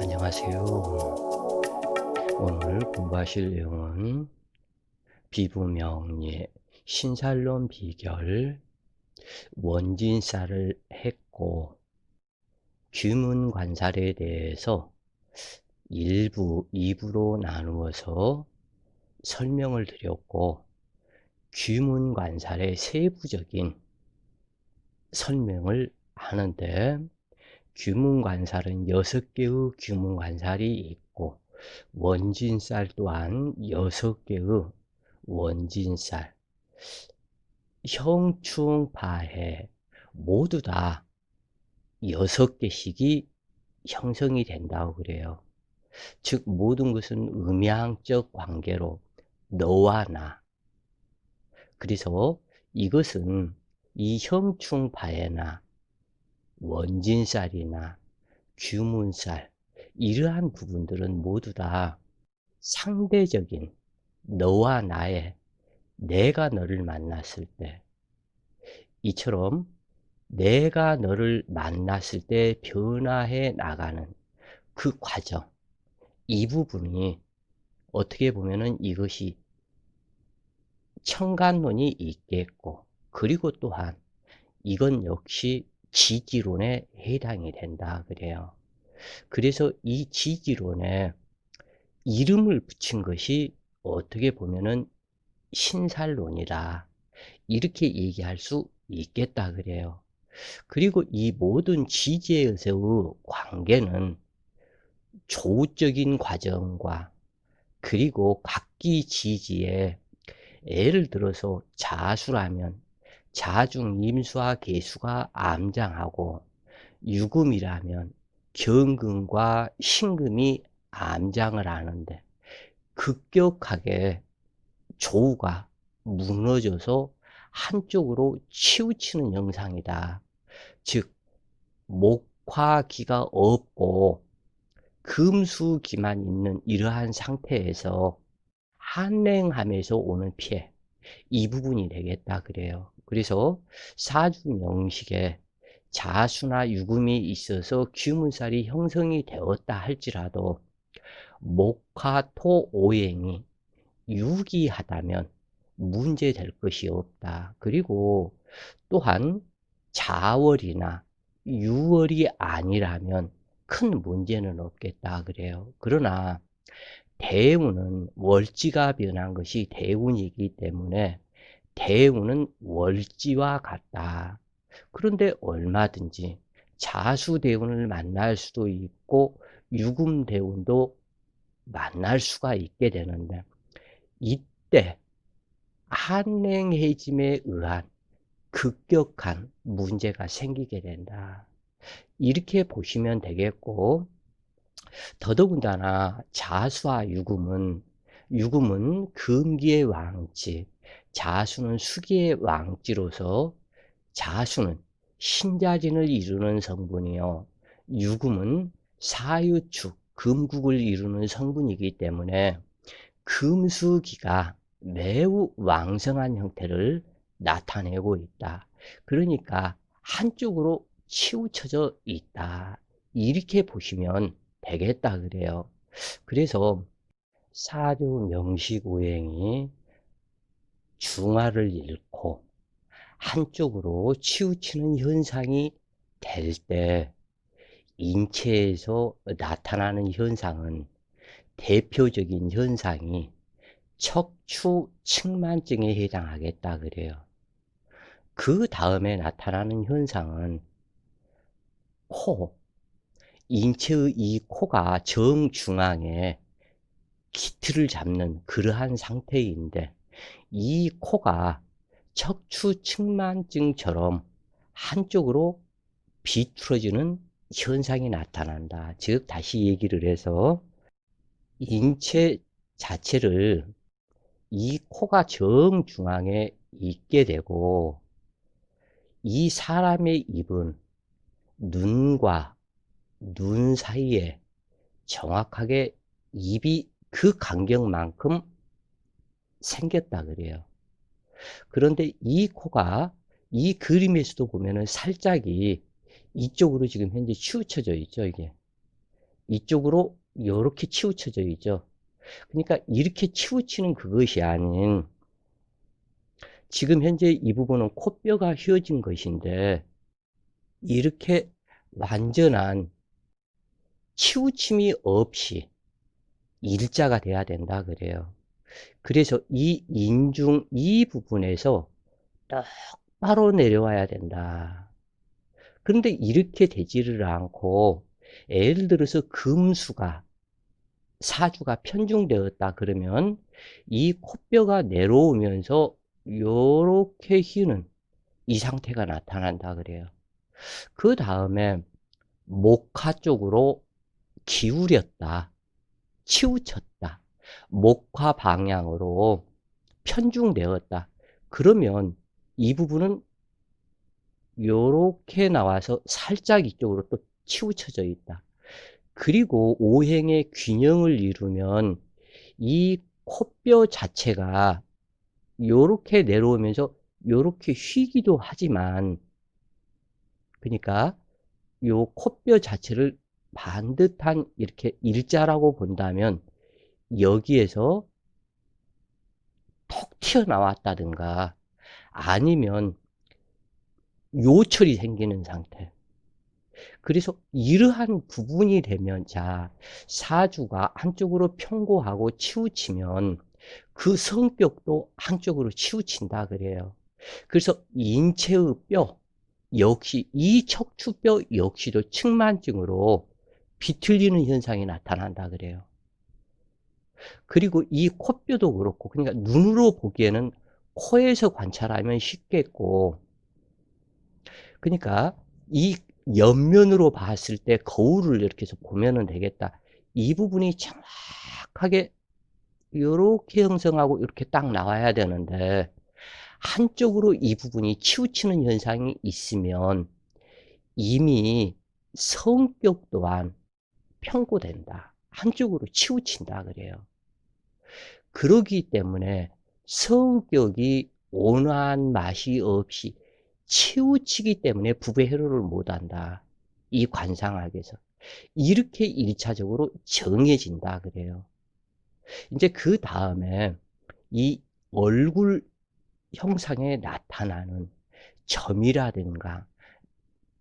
안녕하세요. 오늘 공부하실 내용은 비부명예 신살론 비결 원진사를 했고 규문 관살에 대해서 일부, 2부로 나누어서 설명을 드렸고 규문 관살의 세부적인 설명을 하는데 규문관살은 여섯 개의 규문관살이 있고 원진살 또한 여섯 개의 원진살 형충파해 모두 다 여섯 개씩이 형성이 된다고 그래요. 즉 모든 것은 음양적 관계로 너와 나 그래서 이것은 이 형충파해나 원진살이나 규문살 이러한 부분들은 모두 다 상대적인 너와 나의 내가 너를 만났을 때 이처럼 내가 너를 만났을 때 변화해 나가는 그 과정 이 부분이 어떻게 보면은 이것이 청간론이 있겠고 그리고 또한 이건 역시 지지론에 해당이 된다 그래요. 그래서 이 지지론에 이름을 붙인 것이 어떻게 보면은 신살론이다. 이렇게 얘기할 수 있겠다 그래요. 그리고 이 모든 지지에서의 관계는 조적인 과정과 그리고 각기 지지에 예를 들어서 자수라면 자중 임수와 개수가 암장하고 유금이라면 경금과 신금이 암장을 하는데 급격하게 조우가 무너져서 한쪽으로 치우치는 영상이다. 즉 목화기가 없고 금수기만 있는 이러한 상태에서 한랭함에서 오는 피해 이 부분이 되겠다 그래요. 그래서 사주 명식에 자수나 유금이 있어서 규문살이 형성이 되었다 할지라도 목화토 오행이 유기하다면 문제될 것이 없다. 그리고 또한 자월이나 유월이 아니라면 큰 문제는 없겠다 그래요. 그러나 대운은 월지가 변한 것이 대운이기 때문에 대운은 월지와 같다. 그런데 얼마든지 자수 대운을 만날 수도 있고 유금 대운도 만날 수가 있게 되는데 이때 한랭해짐에 의한 급격한 문제가 생기게 된다. 이렇게 보시면 되겠고 더더군다나 자수와 유금은 유금은 금기의 왕지, 자수는 수기의 왕지로서 자수는 신자진을 이루는 성분이요. 유금은 사유축, 금국을 이루는 성분이기 때문에 금수기가 매우 왕성한 형태를 나타내고 있다. 그러니까 한쪽으로 치우쳐져 있다. 이렇게 보시면 되겠다 그래요. 그래서 사주 명식 오행이 중화를 잃고 한쪽으로 치우치는 현상이 될 때 인체에서 나타나는 현상은 대표적인 현상이 척추 측만증에 해당하겠다 그래요. 그 다음에 나타나는 현상은 코, 인체의 이 코가 정중앙에 기틀을 잡는 그러한 상태인데 이 코가 척추 측만증처럼 한쪽으로 비틀어지는 현상이 나타난다. 즉 다시 얘기를 해서 인체 자체를 이 코가 정중앙에 있게 되고 이 사람의 입은 눈과 눈 사이에 정확하게 입이 그 간격만큼 생겼다 그래요. 그런데 이 코가 이 그림에서도 보면은 살짝이 이쪽으로 지금 현재 치우쳐져 있죠, 이게. 이쪽으로 이렇게 치우쳐져 있죠. 그러니까 이렇게 치우치는 그것이 아닌 지금 현재 이 부분은 코뼈가 휘어진 것인데 이렇게 완전한 치우침이 없이 일자가 돼야 된다 그래요. 그래서 이 인중 이 부분에서 똑바로 내려와야 된다. 그런데 이렇게 되지를 않고 예를 들어서 금수가 사주가 편중되었다 그러면 이 코뼈가 내려오면서 요렇게 휘는 이 상태가 나타난다 그래요. 그 다음에 목화 쪽으로 기울였다. 치우쳤다. 목화 방향으로 편중되었다. 그러면 이 부분은 요렇게 나와서 살짝 이쪽으로 또 치우쳐져 있다. 그리고 오행의 균형을 이루면 이 코뼈 자체가 요렇게 내려오면서 요렇게 휘기도 하지만 그러니까 요 코뼈 자체를 반듯한 이렇게 일자라고 본다면 여기에서 톡 튀어나왔다든가 아니면 요철이 생기는 상태. 그래서 이러한 부분이 되면 자 사주가 한쪽으로 평고하고 치우치면 그 성격도 한쪽으로 치우친다 그래요. 그래서 인체의 뼈 역시 이 척추뼈 역시도 측만증으로 비틀리는 현상이 나타난다 그래요. 그리고 이 코뼈도 그렇고 그러니까 눈으로 보기에는 코에서 관찰하면 쉽겠고 그러니까 이 옆면으로 봤을 때 거울을 이렇게 해서 보면 되겠다. 이 부분이 정확하게 이렇게 형성하고 이렇게 딱 나와야 되는데 한쪽으로 이 부분이 치우치는 현상이 있으면 이미 성격 또한 평고된다. 한쪽으로 치우친다 그래요. 그러기 때문에 성격이 온화한 맛이 없이 치우치기 때문에 부부의 해로를 못한다. 이 관상학에서. 이렇게 일차적으로 정해진다 그래요. 이제 그 다음에 이 얼굴 형상에 나타나는 점이라든가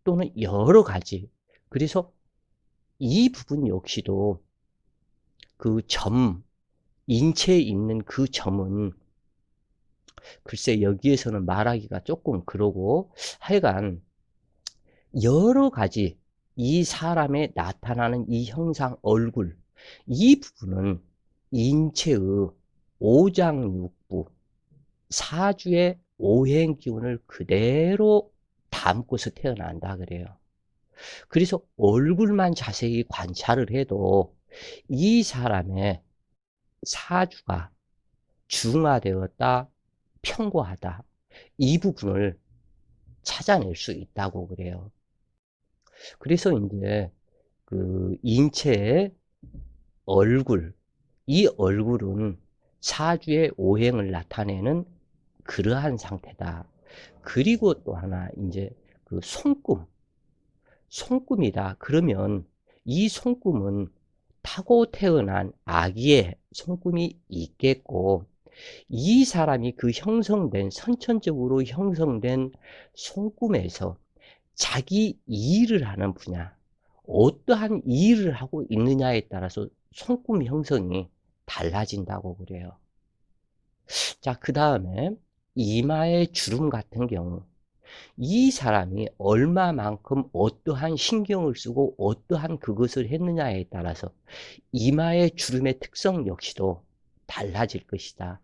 또는 여러 가지 그래서 이 부분 역시도 그 점, 인체에 있는 그 점은 글쎄 여기에서는 말하기가 조금 그러고 하여간 여러 가지 이 사람의 나타나는 이 형상 얼굴 이 부분은 인체의 오장육부 사주의 오행 기운을 그대로 담고서 태어난다 그래요. 그래서 얼굴만 자세히 관찰을 해도 이 사람의 사주가 중화되었다, 평고하다. 이 부분을 찾아낼 수 있다고 그래요. 그래서 이제 그 인체의 얼굴, 이 얼굴은 사주의 오행을 나타내는 그러한 상태다. 그리고 또 하나 이제 그 손금, 손금이다. 그러면 이 손금은 타고 태어난 아기의 손금이 있겠고 이 사람이 그 형성된 선천적으로 형성된 손금에서 자기 일을 하는 분야 어떠한 일을 하고 있느냐에 따라서 손금 형성이 달라진다고 그래요. 자, 그 다음에 이마의 주름 같은 경우 이 사람이 얼마만큼 어떠한 신경을 쓰고 어떠한 그것을 했느냐에 따라서 이마의 주름의 특성 역시도 달라질 것이다.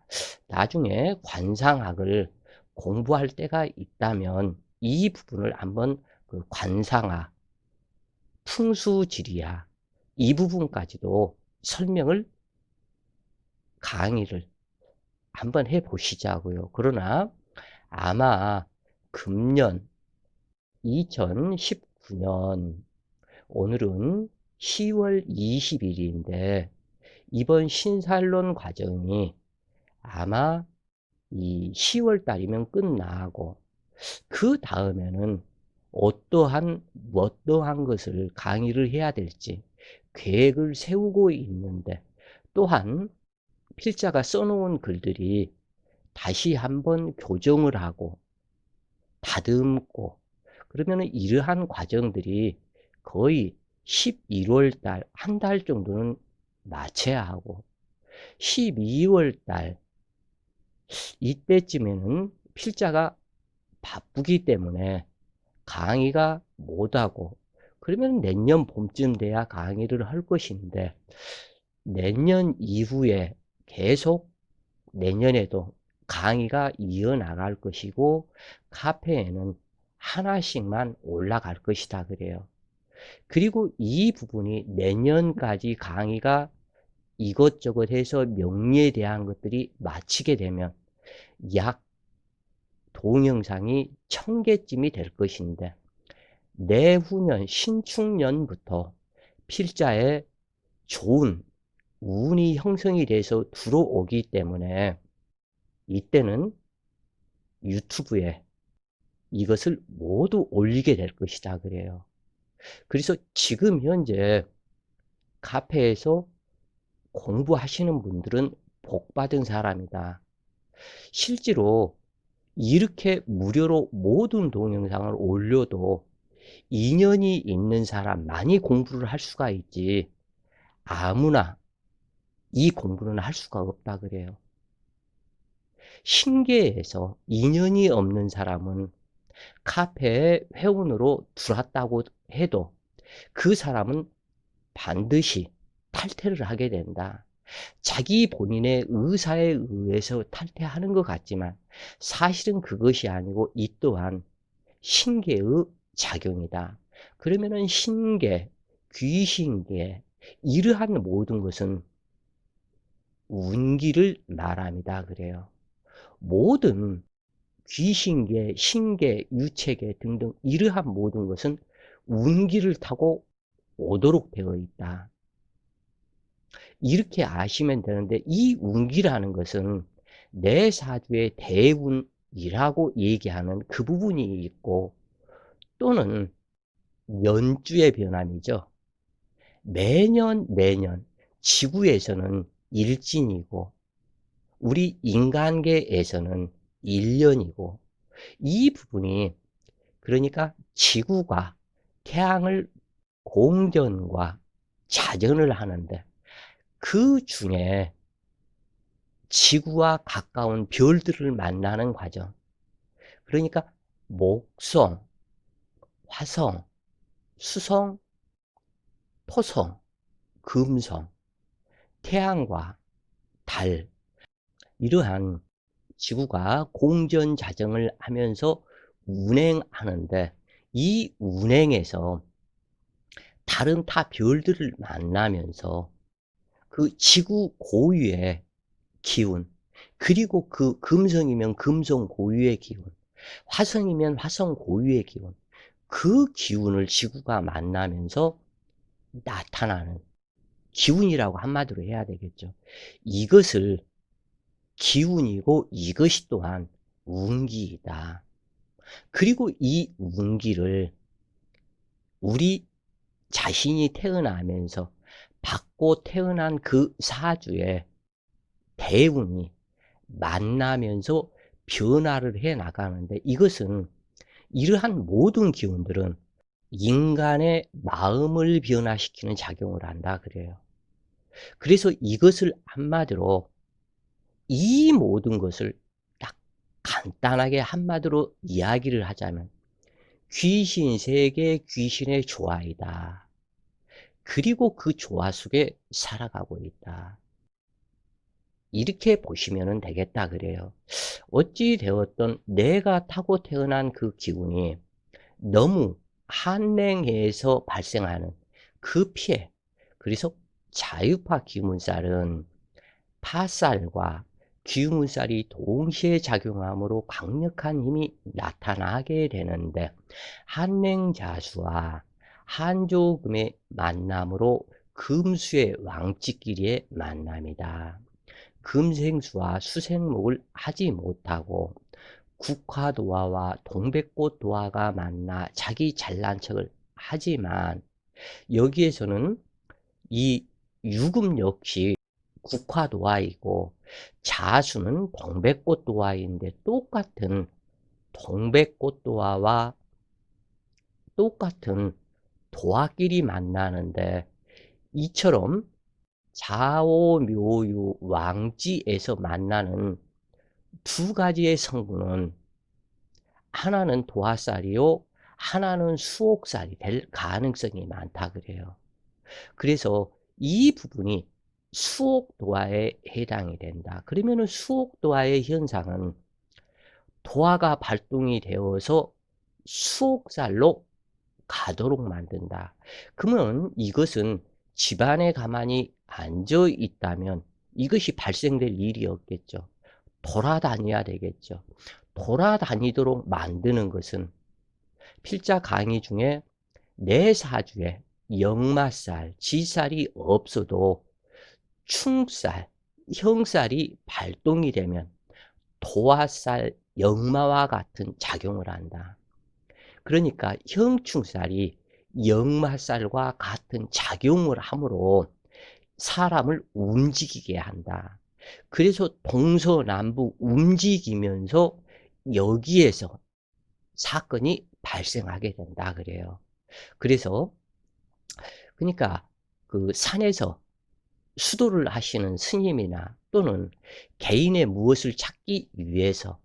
나중에 관상학을 공부할 때가 있다면 이 부분을 한번 그 관상학, 풍수지리학 이 부분까지도 설명을 강의를 한번 해 보시자고요. 그러나 아마 금년 2019년. 오늘은 10월 20일인데 이번 신살론 과정이 아마 이 10월 달이면 끝나고 그 다음에는 어떠한 어떠한 것을 강의를 해야 될지 계획을 세우고 있는데 또한 필자가 써놓은 글들이 다시 한번 교정을 하고 다듬고 그러면 이러한 과정들이 거의 11월 달, 한 달 정도는 마쳐야 하고 12월 달 이때쯤에는 필자가 바쁘기 때문에 강의가 못하고 그러면 내년 봄쯤 돼야 강의를 할 것인데 내년 이후에 계속 내년에도 강의가 이어나갈 것이고 카페에는 하나씩만 올라갈 것이다 그래요. 그리고 이 부분이 내년까지 강의가 이것저것 해서 명리에 대한 것들이 마치게 되면 약 동영상이 천 개쯤이 될 것인데 내후년 신축년부터 필자에 좋은 운이 형성이 돼서 들어오기 때문에 이때는 유튜브에 이것을 모두 올리게 될 것이다 그래요. 그래서 지금 현재 카페에서 공부하시는 분들은 복 받은 사람이다. 실제로 이렇게 무료로 모든 동영상을 올려도 인연이 있는 사람 많이 공부를 할 수가 있지 아무나 이 공부는 할 수가 없다 그래요. 신계에서 인연이 없는 사람은 카페에 회원으로 들어왔다고 해도 그 사람은 반드시 탈퇴를 하게 된다. 자기 본인의 의사에 의해서 탈퇴하는 것 같지만 사실은 그것이 아니고 이 또한 신계의 작용이다. 그러면은 신계, 귀신계, 이러한 모든 것은 운기를 말합니다. 그래요. 모든 귀신계, 신계, 유체계 등등 이러한 모든 것은 운기를 타고 오도록 되어 있다. 이렇게 아시면 되는데 이 운기라는 것은 내 사주의 대운이라고 얘기하는 그 부분이 있고 또는 연주의 변함이죠. 매년 매년 지구에서는 일진이고 우리 인간계에서는 1년이고 이 부분이 그러니까 지구가 태양을 공전과 자전을 하는데 그 중에 지구와 가까운 별들을 만나는 과정. 그러니까 목성, 화성, 수성, 토성, 금성, 태양과 달 이러한 지구가 공전 자정을 하면서 운행하는데 이 운행에서 다른 타 별들을 만나면서 그 지구 고유의 기운 그리고 그 금성이면 금성 고유의 기운 화성이면 화성 고유의 기운 그 기운을 지구가 만나면서 나타나는 기운이라고 한마디로 해야 되겠죠. 이것을 기운이고 이것이 또한 운기이다. 그리고 이 운기를 우리 자신이 태어나면서 받고 태어난 그 사주에 대운이 만나면서 변화를 해 나가는데 이것은 이러한 모든 기운들은 인간의 마음을 변화시키는 작용을 한다 그래요. 그래서 이것을 한마디로 이 모든 것을 딱 간단하게 한마디로 이야기를 하자면 귀신 세계 귀신의 조화이다. 그리고 그 조화 속에 살아가고 있다. 이렇게 보시면 되겠다 그래요. 어찌 되었던 내가 타고 태어난 그 기운이 너무 한랭해에서 발생하는 그 피해 그래서 자유파 기문살은 파살과 기운살이 동시에 작용함으로 강력한 힘이 나타나게 되는데 한냉자수와 한조금의 만남으로 금수의 왕찌끼리의 만남이다. 금생수와 수생목을 하지 못하고 국화도화와 동백꽃도화가 만나 자기 잘난 척을 하지만 여기에서는 이 유금 역시 국화 도화이고 자수는 동백꽃 도화인데 똑같은 동백꽃 도화와 똑같은 도화끼리 만나는데 이처럼 좌오묘유 왕지에서 만나는 두 가지의 성분은 하나는 도화살이요 하나는 수옥살이 될 가능성이 많다 그래요. 그래서 이 부분이 수옥 도화에 해당이 된다. 그러면은 수옥 도화의 현상은 도화가 발동이 되어서 수옥살로 가도록 만든다. 그러면 이것은 집안에 가만히 앉아 있다면 이것이 발생될 일이 없겠죠. 돌아다녀야 되겠죠. 돌아다니도록 만드는 것은 필자 강의 중에 내 사주에 역마살, 지살이 없어도 충살, 형살이 발동이 되면 도화살, 역마와 같은 작용을 한다. 그러니까 형충살이 역마살과 같은 작용을 함으로 사람을 움직이게 한다. 그래서 동서남북 움직이면서 여기에서 사건이 발생하게 된다 그래요. 그래서 그러니까 그 산에서 수도를 하시는 스님이나 또는 개인의 무엇을 찾기 위해서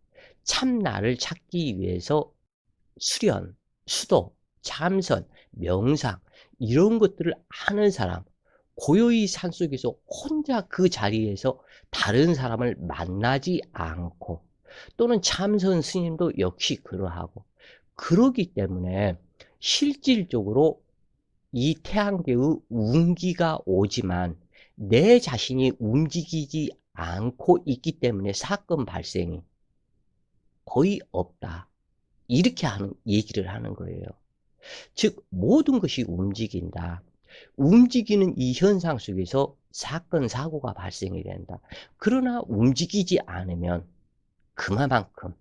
참 나를 찾기 위해서 수련, 수도, 참선, 명상 이런 것들을 하는 사람 고요히 산속에서 혼자 그 자리에서 다른 사람을 만나지 않고 또는 참선 스님도 역시 그러하고 그러기 때문에 실질적으로 이 태양계의 운기가 오지만 내 자신이 움직이지 않고 있기 때문에 사건 발생이 거의 없다. 이렇게 하는 얘기를 하는 거예요. 즉 모든 것이 움직인다. 움직이는 이 현상 속에서 사건 사고가 발생이 된다. 그러나 움직이지 않으면 그만큼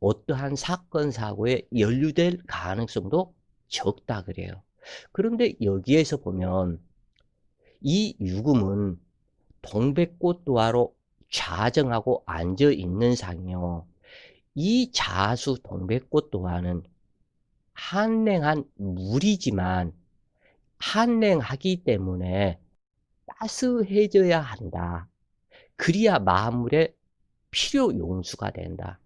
어떠한 사건 사고에 연루될 가능성도 적다 그래요. 그런데 여기에서 보면 이 유금은 동백꽃 도화로 좌정하고 앉아 있는 상이요. 이 자수 동백꽃 도화는 한랭한 물이지만 한랭하기 때문에 따스해져야 한다. 그리야 마물의 필요 용수가 된다.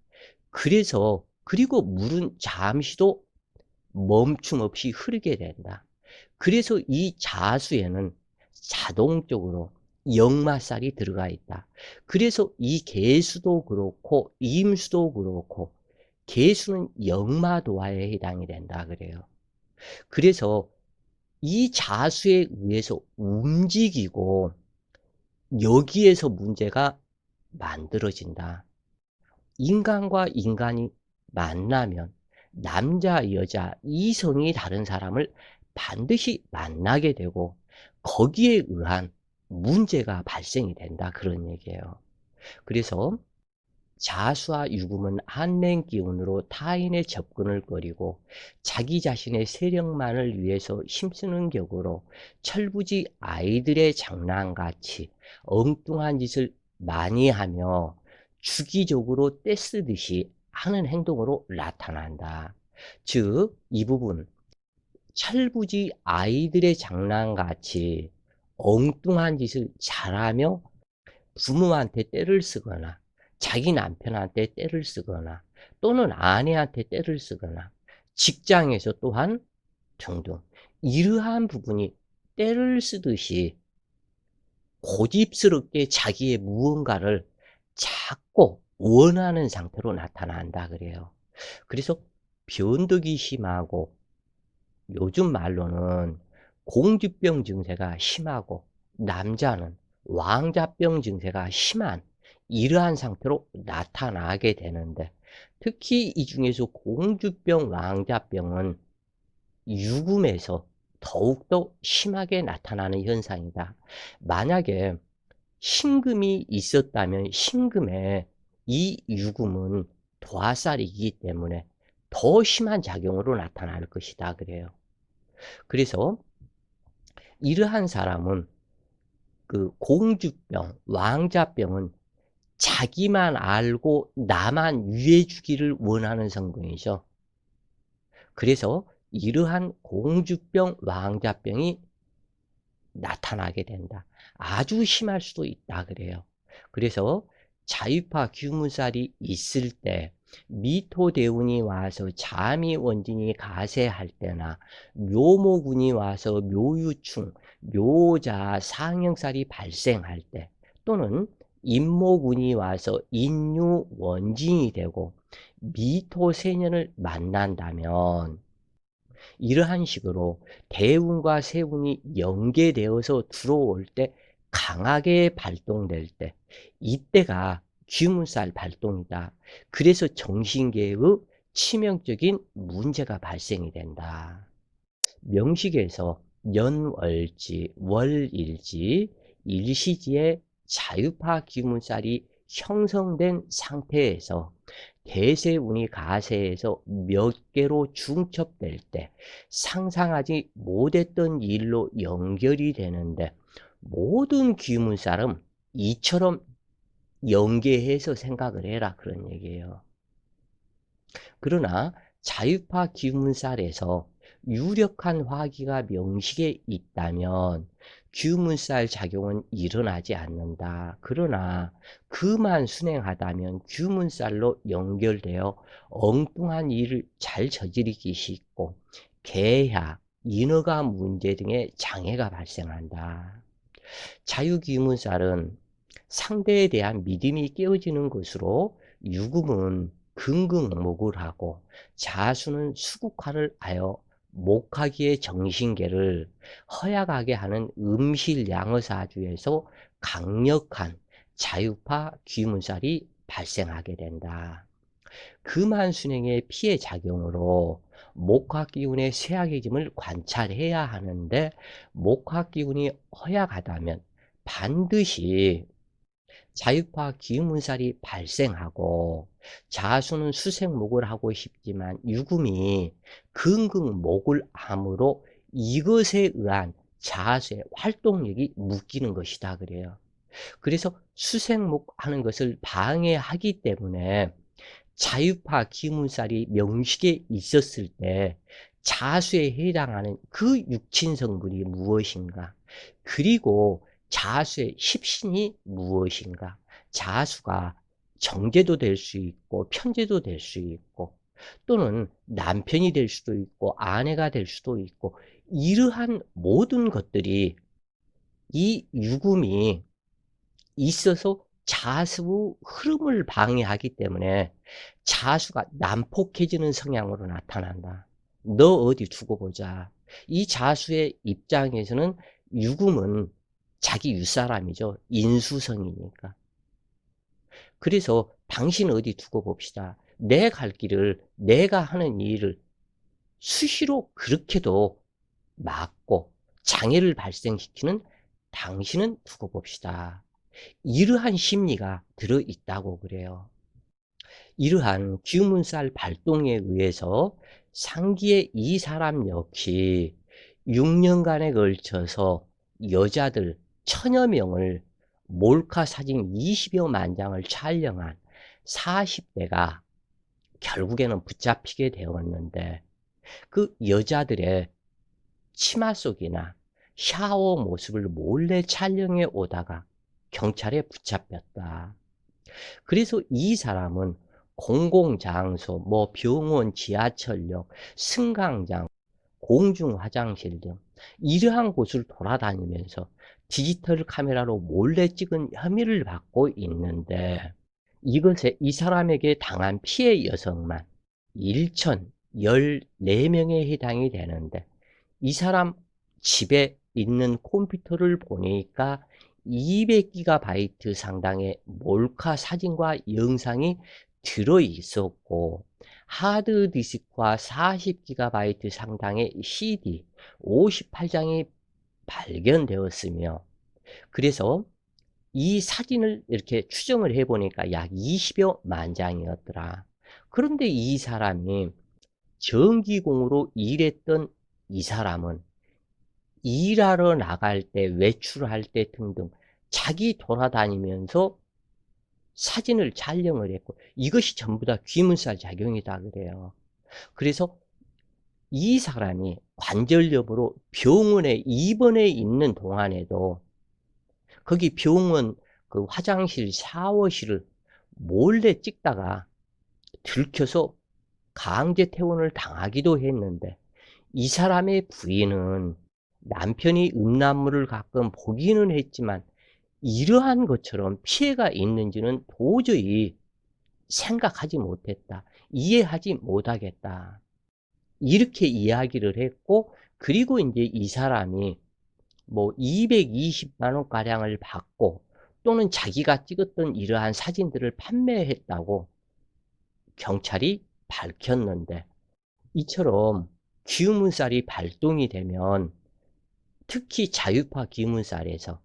그래서 그리고 물은 잠시도 멈춤 없이 흐르게 된다. 그래서 이 자수에는 자동적으로 역마살이 들어가 있다. 그래서 이 개수도 그렇고 임수도 그렇고 개수는 역마도화에 해당이 된다 그래요. 그래서 이 자수에 의해서 움직이고 여기에서 문제가 만들어진다. 인간과 인간이 만나면 남자, 여자, 이성이 다른 사람을 반드시 만나게 되고 거기에 의한 문제가 발생이 된다. 그런 얘기예요. 그래서 자수와 유금은 한랭 기운으로 타인의 접근을 꺼리고 자기 자신의 세력만을 위해서 힘쓰는 격으로 철부지 아이들의 장난같이 엉뚱한 짓을 많이 하며 주기적으로 떼쓰듯이 하는 행동으로 나타난다. 즉, 이 부분, 철부지 아이들의 장난같이 엉뚱한 짓을 잘하며 부모한테 때를 쓰거나 자기 남편한테 때를 쓰거나 또는 아내한테 때를 쓰거나 직장에서 또한 등등 이러한 부분이 때를 쓰듯이 고집스럽게 자기의 무언가를 자꾸 원하는 상태로 나타난다 그래요. 그래서 변덕이 심하고 요즘 말로는 공주병 증세가 심하고 남자는 왕자병 증세가 심한 이러한 상태로 나타나게 되는데 특히 이 중에서 공주병, 왕자병은 유금에서 더욱더 심하게 나타나는 현상이다. 만약에 신금이 있었다면 신금에 이 유금은 도화살이기 때문에 더 심한 작용으로 나타날 것이다. 그래요. 그래서 이러한 사람은 그 공주병, 왕자병은 자기만 알고 나만 유해 주기를 원하는 성분이죠. 그래서 이러한 공주병, 왕자병이 나타나게 된다. 아주 심할 수도 있다 그래요. 그래서 자유파 규문살이 있을 때 미토대운이 와서 자미 원진이 가세할 때나 묘모군이 와서 묘유충, 묘자 상형살이 발생할 때 또는 임모군이 와서 인유 원진이 되고 미토세년을 만난다면 이러한 식으로 대운과 세운이 연계되어서 들어올 때 강하게 발동될 때 이때가 귀문살 발동이다. 그래서 정신계의 치명적인 문제가 발생이 된다. 명식에서 연월지, 월일지, 일시지의 자유파 기문살이 형성된 상태에서 대세운이 가세에서 몇 개로 중첩될 때 상상하지 못했던 일로 연결이 되는데 모든 귀문살은 이처럼 연계해서 생각을 해라 그런 얘기예요. 그러나 자유파 귀문살에서 유력한 화기가 명식에 있다면 규문살 작용은 일어나지 않는다. 그러나 그만 순행하다면 규문살로 연결되어 엉뚱한 일을 잘 저지르기 쉽고 개야, 인허가 문제 등의 장애가 발생한다. 자유규문살은 상대에 대한 믿음이 깨어지는 것으로 유금은 긍긍목을 하고 자수는 수국화를 하여 목하기의 정신계를 허약하게 하는 음실양어사주에서 강력한 자유파 귀문살이 발생하게 된다. 금한순행의 피해 작용으로 목화기운의 쇠약해짐을 관찰해야 하는데 목화기운이 허약하다면 반드시 자유파 기문살이 발생하고 자수는 수생목을 하고 싶지만 유금이 긍긍목을 함으로 이것에 의한 자수의 활동력이 묶이는 것이다 그래요. 그래서 수생목 하는 것을 방해하기 때문에 자유파 기문살이 명식에 있었을 때 자수에 해당하는 그 육친 성분이 무엇인가? 그리고 자수의 십신이 무엇인가? 자수가 정제도 될 수 있고 편제도 될 수 있고 또는 남편이 될 수도 있고 아내가 될 수도 있고 이러한 모든 것들이 이 유금이 있어서 자수 흐름을 방해하기 때문에 자수가 난폭해지는 성향으로 나타난다. 너 어디 두고 보자. 이 자수의 입장에서는 유금은 자기 윗사람이죠. 인수성이니까. 그래서 당신 어디 두고 봅시다. 내 갈 길을 내가 하는 일을 수시로 그렇게도 막고 장애를 발생시키는 당신은 두고 봅시다. 이러한 심리가 들어있다고 그래요. 이러한 규문살 발동에 의해서 상기의 이 사람 역시 6년간에 걸쳐서 여자들 천여 명을 몰카 사진 20여만 장을 촬영한 40대가 결국에는 붙잡히게 되었는데 그 여자들의 치마 속이나 샤워 모습을 몰래 촬영해 오다가 경찰에 붙잡혔다. 그래서 이 사람은 공공장소, 뭐 병원, 지하철역, 승강장, 공중화장실 등 이러한 곳을 돌아다니면서 디지털 카메라로 몰래 찍은 혐의를 받고 있는데 이것에 이 사람에게 당한 피해 여성만 1,014명에 해당이 되는데 이 사람 집에 있는 컴퓨터를 보니까 200GB 상당의 몰카 사진과 영상이 들어 있었고 하드디스크와 40GB 상당의 CD 58장이 발견되었으며 그래서 이 사진을 이렇게 추정을 해 보니까 약 20여 만 장이었더라. 그런데 이 사람이 전기공으로 일했던 이 사람은 일하러 나갈 때, 외출할 때 등등 자기 돌아다니면서 사진을 촬영을 했고 이것이 전부 다 귀문살 작용이다 그래요. 그래서 이 사람이 관절염으로 병원에 입원해 있는 동안에도 거기 병원 그 화장실 샤워실을 몰래 찍다가 들켜서 강제 퇴원을 당하기도 했는데 이 사람의 부인은 남편이 음란물을 가끔 보기는 했지만 이러한 것처럼 피해가 있는지는 도저히 생각하지 못했다. 이해하지 못하겠다. 이렇게 이야기를 했고, 그리고 이제 이 사람이 뭐 220만 원 가량을 받고 또는 자기가 찍었던 이러한 사진들을 판매했다고 경찰이 밝혔는데 이처럼 기후문살이 발동이 되면 특히 자유파 기문살에서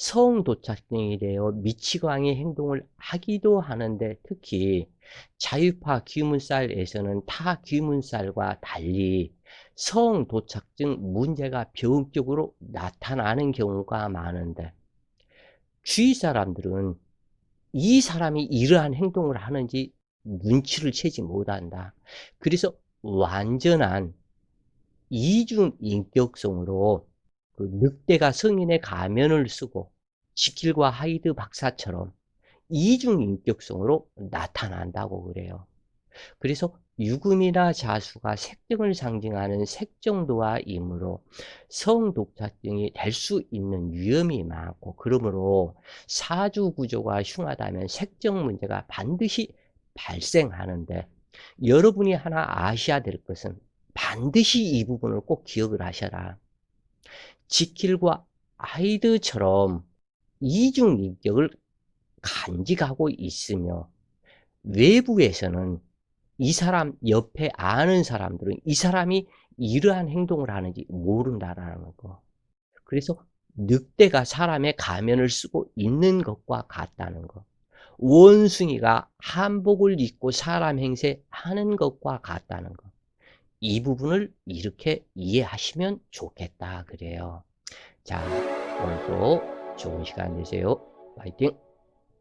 성도착증이 되어 미치광이 행동을 하기도 하는데 특히 자유파 기문살에서는 타 기문살과 달리 성도착증 문제가 병적으로 나타나는 경우가 많은데 주위 사람들은 이 사람이 이러한 행동을 하는지 눈치를 채지 못한다. 그래서 완전한 이중 인격성으로 그 늑대가 성인의 가면을 쓰고 지킬과 하이드 박사처럼 이중 인격성으로 나타난다고 그래요. 그래서 유금이나 자수가 색정을 상징하는 색정도와 이므로 성독자증이 될 수 있는 위험이 많고 그러므로 사주 구조가 흉하다면 색정 문제가 반드시 발생하는데 여러분이 하나 아셔야 될 것은 반드시 이 부분을 꼭 기억을 하셔라. 지킬과 아이드처럼 이중 인격을 간직하고 있으며 외부에서는 이 사람 옆에 아는 사람들은 이 사람이 이러한 행동을 하는지 모른다라는 거. 그래서 늑대가 사람의 가면을 쓰고 있는 것과 같다는 거. 원숭이가 한복을 입고 사람 행세하는 것과 같다는 거. 이 부분을 이렇게 이해하시면 좋겠다 그래요. 자, 오늘도 좋은 시간 되세요. 파이팅!